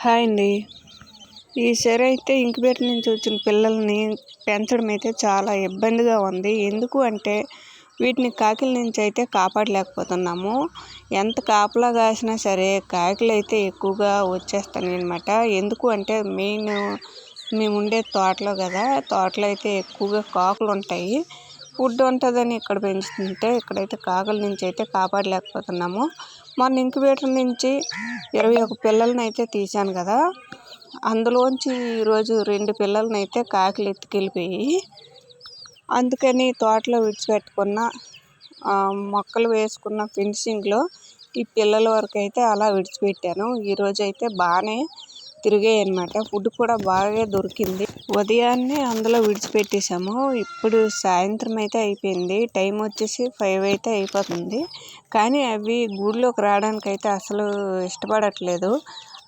Hi అండి. ఈసారి అయితే ఇంక్యుబేటర్ నుంచి వచ్చిన పిల్లల్ని పెంచడం అయితే చాలా ఇబ్బందిగా ఉంది. ఎందుకు అంటే వీటిని కాకిల నుంచి అయితే కాపాడలేకపోతున్నాము. ఎంత కాపలా కాసినా సరే కాకిలు అయితే ఎక్కువగా వచ్చేస్తాయి అనమాట ఎందుకు అంటే మెయిన్ మేము ఉండే తోటలో కదా తోటలో అయితే ఎక్కువగా కాకులు ఉంటాయి. ఫుడ్ ఉంటుందని ఇక్కడ పెంచుతుంటే ఇక్కడైతే కాకుల నుంచి అయితే కాపాడలేకపోతున్నాము. మొన్న ఇంక్యుబేటర్ నుంచి ఇరవై ఒక పిల్లల్ని అయితే తీశాను కదా. అందులోంచి ఈరోజు రెండు పిల్లల్ని అయితే కాకులు ఎత్తుకెళ్ళిపోయి అందుకని తోటలో విడిచిపెట్టుకున్న మొక్కలు వేసుకున్న ఫినిషింగ్లో ఈ పిల్లల వరకు అయితే అలా విడిచిపెట్టాను. ఈరోజు అయితే బాగానే తిరిగాయి అనమాట ఫుడ్ కూడా బాగా దొరికింది. ఉదయాన్నే అందులో విడిచిపెట్టేసాము ఇప్పుడు సాయంత్రం అయితే అయిపోయింది. టైం వచ్చేసి ఫైవ్ అయితే అయిపోతుంది. కానీ అవి గూడులోకి రావడానికి అయితే అసలు ఇష్టపడట్లేదు.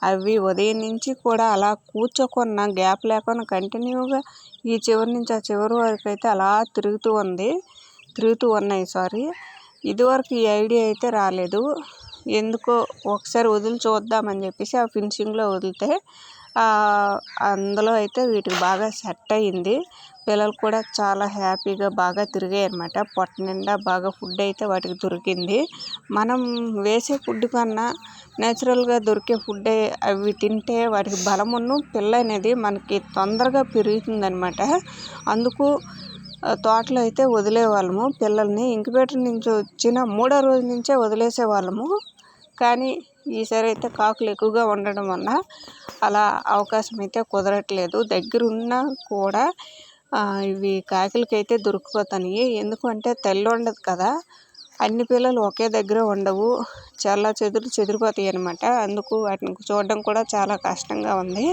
అవి ఉదయం నుంచి కూడా అలా కూర్చోకున్న గ్యాప్ లేకుండా కంటిన్యూగా ఈ చివరి నుంచి ఆ చివరి వరకు అయితే అలా తిరుగుతూ ఉంది. తిరుగుతూ ఉన్నాయి సారీ. ఇదివరకు ఈ ఐడియా అయితే రాలేదు. ఎందుకో ఒకసారి వదిలి చూద్దామని చెప్పేసి ఆ ఫినిషింగ్లో వదిలితే అందులో అయితే వీటికి బాగా సెట్ అయ్యింది. పిల్లలు కూడా చాలా హ్యాపీగా బాగా తిరిగాయి అనమాట పొట్ట నిండా బాగా ఫుడ్ అయితే వాటికి దొరికింది. మనం వేసే ఫుడ్ కన్నా న్యాచురల్గా దొరికే ఫుడ్ అవి తింటే వాటికి బలమును పిల్ల అనేది మనకి తొందరగా పెరుగుతుందనమాట అందుకు తోటలో అయితే వదిలేవాళ్ళము. పిల్లల్ని ఇంక్యుబేటర్ నుంచి వచ్చిన మూడో రోజు నుంచే వదిలేసే వాళ్ళము కానీ ఈసారి అయితే కాకులు ఎక్కువగా ఉండడం వల్ల అలా అవకాశం అయితే కుదరట్లేదు. దగ్గర ఉన్నా కూడా ఇవి కాకులకైతే దొరికిపోతాయి ఎందుకంటే తల్లి ఉండదు కదా. అన్ని పిల్లలు ఒకే దగ్గర ఉండవు. చాలా చెదురు చెదిరిపోతాయి అనమాట అందుకు వాటిని చూడడం కూడా చాలా కష్టంగా ఉంది.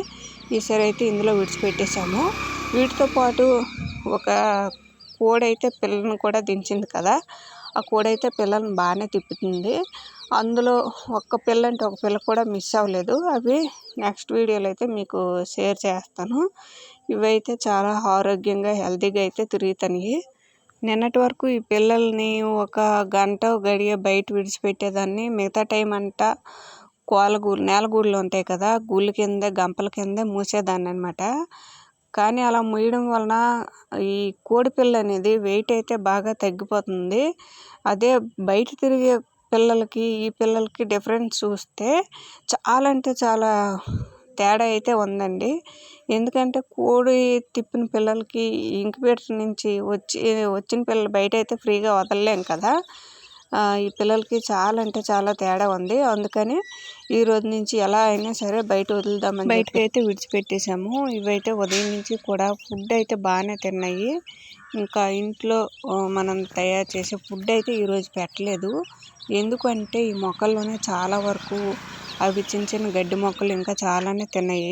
ఈసారి అయితే ఇందులో విడిచిపెట్టేశాము. వీటితో పాటు ఒక కోడైతే పిల్లలను కూడా దించింది కదా ఆ కోడైతే పిల్లల్ని బాగానే తిప్పుతుంది. అందులో ఒక్క పిల్ల అంటే ఒక పిల్ల కూడా మిస్ అవ్వలేదు. అవి నెక్స్ట్ వీడియోలో అయితే మీకు షేర్ చేస్తాను. ఇవైతే చాలా ఆరోగ్యంగా హెల్తీగా అయితే తిరుగుతాయి నిన్నటి వరకు ఈ పిల్లల్ని ఒక గంట గడియ బయట విడిచిపెట్టేదాన్ని. మిగతా టైం అంతా కోలగూళ్ళు నేలగూళ్ళు ఉంటాయి కదా గూళ్ళ కింద గంపల కింద మూసేదాన్ని అనమాట కానీ అలా మూయడం వలన ఈ కోడిపిల్ల అనేది వెయిట్ అయితే బాగా తగ్గిపోతుంది. అదే బయట తిరిగే పిల్లలకి ఈ పిల్లలకి డిఫరెన్స్ చూస్తే చాలా అంటే చాలా తేడా అయితే ఉందండి. ఎందుకంటే కోడి తిప్పిన పిల్లలకి ఇంక్యుబేటర్ నుంచి వచ్చి వచ్చిన పిల్లలు బయట అయితే ఫ్రీగా వదలలేం కదా. ఈ పిల్లలకి చాలా అంటే చాలా తేడా ఉంది. అందుకని ఈ రోజు నుంచి ఎలా అయినా సరే బయట వదులుదామని బయటకైతే అయితే విడిచిపెట్టేసాము ఇవైతే ఉదయం నుంచి కూడా ఫుడ్ అయితే బాగానే తిన్నాయి. ఇంకా ఇంట్లో మనం తయారు చేసే ఫుడ్ అయితే ఈరోజు పెట్టలేదు. ఎందుకంటే ఈ మొక్కల్లోనే చాలా వరకు అవి చిన్న చిన్న గడ్డి మొక్కలు ఇంకా చాలానే తిన్నాయి.